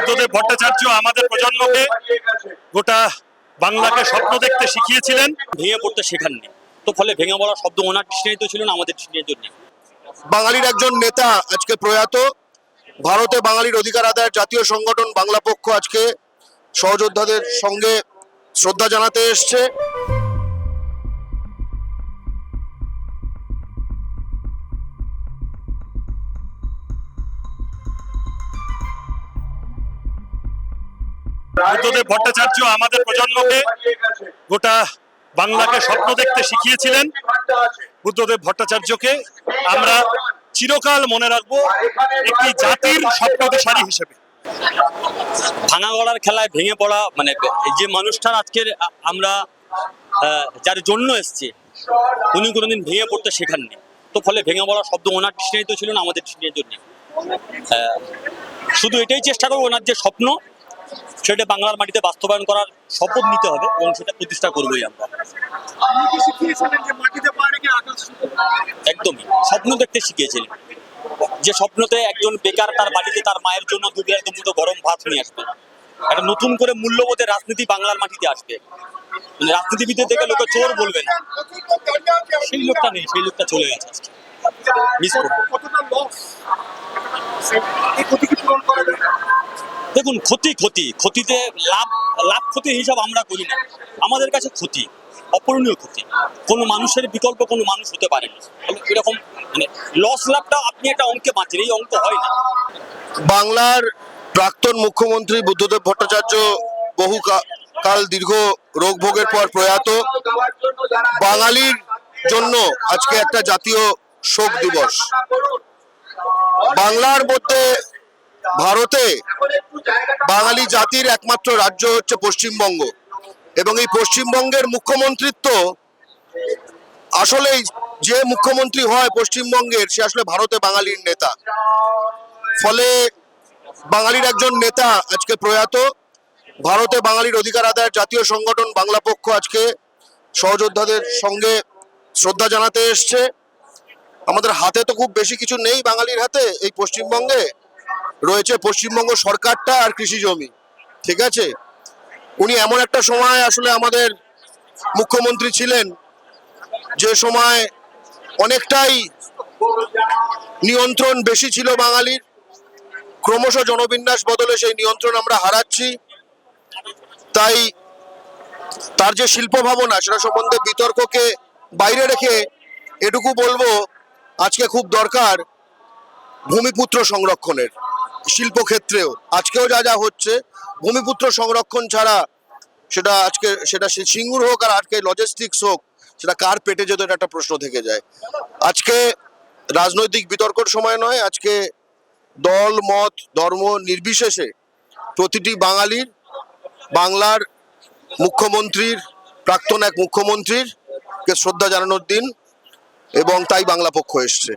বুদ্ধদেব ভট্টাচার্য আমাদের প্রজন্মকে গোটা বাংলাকে স্বপ্ন দেখতে শিখিয়েছিলেন। ভেঙে পড়তে শেখাননি। তো ফলে ভেঙে পড়া শব্দ ওনার ডিকশনারিতে ছিল না আমাদের ডিকশনারিতে জন্য বাঙালির একজন নেতা আজকে প্রয়াত। ভারতে বাঙালির অধিকার আদায়ের জাতীয় সংগঠন বাংলা পক্ষ আজকে সহযোদ্ধাদের সঙ্গে শ্রদ্ধা জানাতে এসছে। বুদ্ধদেব ভট্টাচার্য আমাদের প্রজন্মকে গোটা বাংলাকে স্বপ্ন দেখতে শিখিয়েছিলেন। বুদ্ধদেব ভট্টাচার্যকে আমরা চিরকাল মনে রাখব একটি জাতির স্বপ্নদিশালী হিসেবে। ভাঙা গড়ার খেলায় ভেঙে পড়া মানে যে মানুষটার আজকের আমরা যার জন্য এসছে উনি কোনোদিন ভেঙে পড়তে শেখাননি। তো ফলে ভেঙে পড়া শব্দ ওনার ডিকশনারিতে ছিল না আমাদের ডিকশনারিতে নেই আহ, শুধু এটাই চেষ্টা করব ওনার যে স্বপ্ন সেটা বাংলার মাটিতে বাস্তবায়ন করার শপথ নিতে হবে এবং সেটা প্রতিষ্ঠা করবোই আমরা? একদমই। স্বপ্ন দেখতে শিখিয়েছিলেন। যে স্বপ্নতে একজন বেকার তার বাড়িতে তার মায়ের জন্য দুবেলা দুমুটো গরম ভাত নিয়ে আসবে। একটা নতুন করে মূল্যবোধের রাজনীতি বাংলার মাটিতে আসবে। মানে রাজনীতিবিদদের থেকে লোকে চোর বলবে না সেই লোকটা নেই সেই লোকটা চলে গেছে মিস দেখুন, ক্ষতি ক্ষতি। ক্ষতিতে লাভ লাভ ক্ষতির হিসাব আমরা করি না। আমাদের কাছে ক্ষতি, অপূরণীয় ক্ষতি। কোনো মানুষের বিকল্প কোনো মানুষ হতে পারে না। এরকম মানে লস লাভটা আপনি একটা অঙ্কে বাঁচেন, এই অঙ্ক হয় না। বাংলার প্রাক্তন মুখ্যমন্ত্রী বুদ্ধদেব ভট্টাচার্য বহু কাল দীর্ঘ রোগ ভোগের পর প্রয়াত। বাঙালির জন্য আজকে একটা জাতীয় শোক দিবস। বাংলার মধ্যে ভারতে বাঙালি জাতির একমাত্র রাজ্য হচ্ছে পশ্চিমবঙ্গ। এবং এই পশ্চিমবঙ্গের মুখ্যমন্ত্রিত্ব আসলেই যে মুখ্যমন্ত্রী হয় পশ্চিমবঙ্গের, সে আসলে ভারতে বাঙালির নেতা। ফলে বাঙালির একজন নেতা আজকে প্রয়াত। ভারতে বাঙালির অধিকার আদায়ের জাতীয় সংগঠন বাংলা পক্ষ আজকে সহযোদ্ধাদের সঙ্গে শ্রদ্ধা জানাতে এসছে। আমাদের হাতে তো খুব বেশি কিছু নেই বাঙালির হাতে এই পশ্চিমবঙ্গে। রয়েছে পশ্চিমবঙ্গ সরকারটা আর কৃষি জমি। ঠিক আছে? উনি এমন একটা সময় আসলে আমাদের মুখ্যমন্ত্রী ছিলেন, যে সময় অনেকটাই নিয়ন্ত্রণ বেশি ছিল বাঙালির। ক্রমশ জনবিন্যাস বদলে সেই নিয়ন্ত্রণ আমরা হারাচ্ছি। তাই তার যে শিল্প ভাবনা সেটা সম্বন্ধে বিতর্ককে বাইরে রেখে এটুকু বলব, আজকে খুব দরকার ভূমিপুত্র সংরক্ষণের। শিল্পক্ষেত্রেও। আজকেও যা যা হচ্ছে, ভূমিপুত্র সংরক্ষণ ছাড়া সেটা আজকে, সেটা সিঙ্গুর হোক আর আজকে লজিস্টিক্স হোক, সেটা কার পেটে যেত এটা একটা প্রশ্ন থেকে যায়। আজকে রাজনৈতিক বিতর্কর সময় নয়, আজকে দল, মত, ধর্ম নির্বিশেষে প্রতিটি বাঙালির, বাংলার মুখ্যমন্ত্রীর, প্রাক্তন এক মুখ্যমন্ত্রীর কে শ্রদ্ধা জানানোর দিন এবং তাই বাংলা পক্ষ এসছে।